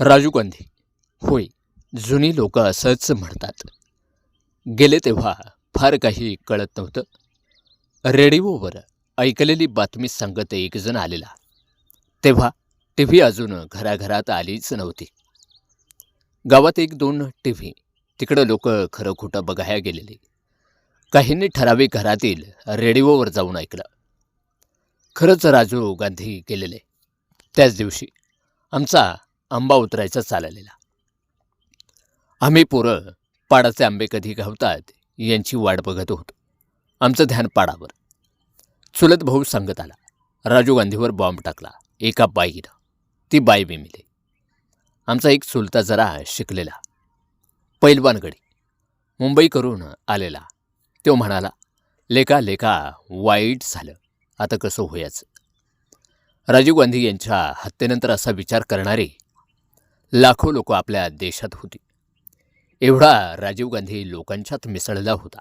राजू गांधी. होय जुनी लोक असंच म्हणतात. गेले तेव्हा फार काही कळत नव्हतं. रेडिओवर ऐकलेली बातमी सांगत एकजण आलेला. तेव्हा टी व्ही अजून घराघरात आलीच नव्हती. गावात एक दोन टी व्ही तिकडं लोक खरं खोटं बघायला गेलेली. काहींनी ठराविक घरातील रेडिओवर जाऊन ऐकलं. खरंच राजू गांधी गेलेले. त्याच दिवशी आमचा आंबा उतरायचा चाललेला. आम्ही पोरं पाडाचे आंबे कधी घावतात यांची वाट बघत होतो. आमचं ध्यान पाडावर. चुलत भाऊ सांगत आला राजू गांधीवर बॉम्ब टाकला एका बाईनं. ती बाई विमिली. आमचा एक चुलता जरा शिकलेला. पैलवानगडी मुंबई करून आलेला. तो म्हणाला लेका लेका वाईट झालं. आता कसं होयाचं? राजीव गांधी यांच्या हत्येनंतर असा विचार करणारे लाखो लोक आपल्या देशात होती. एवढा राजीव गांधी लोकांच्यात मिसळला होता.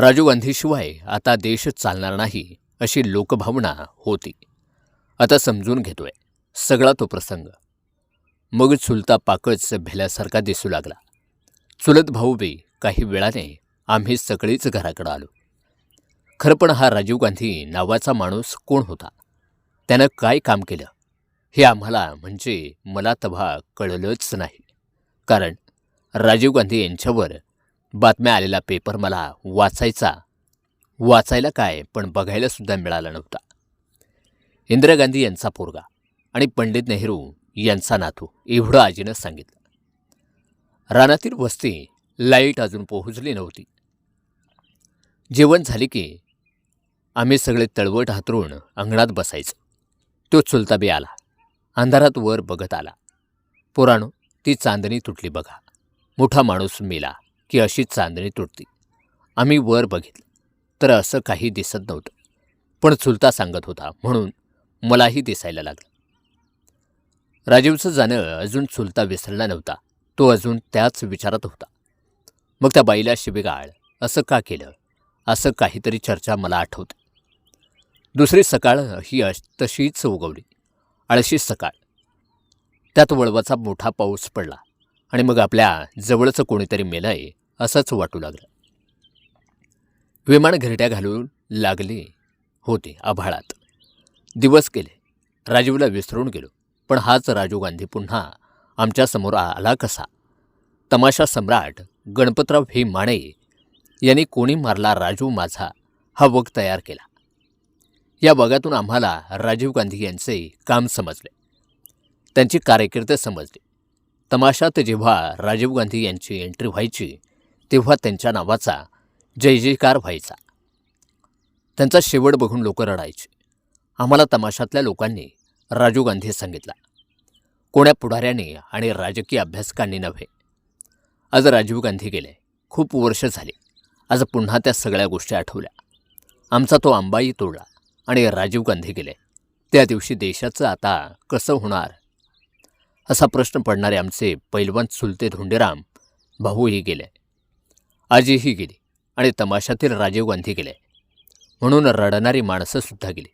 राजीव गांधीशिवाय आता देश चालणार नाही अशी लोकभावना होती. आता समजून घेतोय सगळा तो प्रसंग. मग चुलता पाकच भेल्यासारखा दिसू लागला. चुलत भाऊ बी काही वेळाने आम्ही सगळीच घराकडं आलो. खरं पण हा राजीव गांधी नावाचा माणूस कोण होता? त्यानं काय काम केलं? हे आम्हाला म्हणजे मला तेव्हा कळलंच नाही. कारण राजीव गांधी यांच्यावर बातम्या आलेला पेपर मला वाचायचा वाचायला काय पण बघायलासुद्धा मिळाला नव्हता. इंदिरा गांधी यांचा पोरगा आणि पंडित नेहरू यांचा नातू एवढं आजीनं सांगितलं. रानातील वस्ती लाइट अजून पोहोचली नव्हती. जेवण झाले की आम्ही सगळे तळवट हातरून अंगणात बसायचो. तो चुलताबी आला. अंधारात वर बघत आला. पोरानो ती चांदणी तुटली बघा. मोठा माणूस मेला की अशी चांदणी तुटती. आम्ही वर बघितलं. तर असं काही दिसत नव्हतं. पण चुलता सांगत होता म्हणून मलाही दिसायला लागलं. राजीवचं जाणं अजून चुलता विसरला नव्हता. तो अजून त्याच विचारात होता. मग त्या बाईला शिबिगाळ असं का केलं? असं काहीतरी चर्चा मला आठवते. दुसरी सकाळ ही अश तशीच उगवली. आळशी सकाळ. त्यात वळवाचा मोठा पाऊस पडला आणि मग आपल्या जवळचं कोणीतरी मेलंय असंच वाटू लागलं. विमान घरट्या घालून लागली होती आभाळात. दिवस गेले. राजीवला विसरून गेलो. पण हाच राजीव गांधी पुन्हा आमच्यासमोर आला कसा? तमाशा सम्राट गणपतराव हे माने यांनी कोणी मारला राजू माझा? हा वग तयार केला. या भागातून आम्हाला राजीव गांधी यांचे काम समजले. त्यांची कारकीर्द समजली. तमाशात जेव्हा राजीव गांधी यांची एंट्री व्हायची तेव्हा त्यांच्या नावाचा जय जयकार व्हायचा. त्यांचा शेवट बघून लोक रडायचे. आम्हाला तमाशातल्या लोकांनी राजीव गांधी सांगितला. कोण्या पुढाऱ्याने आणि राजकीय अभ्यासकांनी नव्हे. आज राजीव गांधी गेले. खूप वर्ष झाली. आज पुन्हा त्या सगळ्या गोष्टी आठवल्या. आमचा तो आंबाई तोडला. आणि राजीव गांधी गेले. त्या दिवशी देशाचं आता कसं होणार? असा प्रश्न पडणारे आमचे पैलवान चुलते धोंडेराम भाऊही गेले. आजीही गेली आणि तमाशातील राजीव गांधी गेले. म्हणून रडणारी माणसंसुद्धा गेली.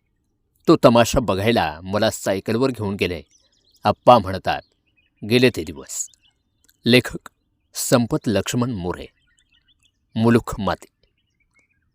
तो तमाशा बघायला मला सायकलवर घेऊन गेले. आप्पा म्हणतात गेले ते दिवस. लेखक संपत लक्ष्मण मोरे मुलुख माती.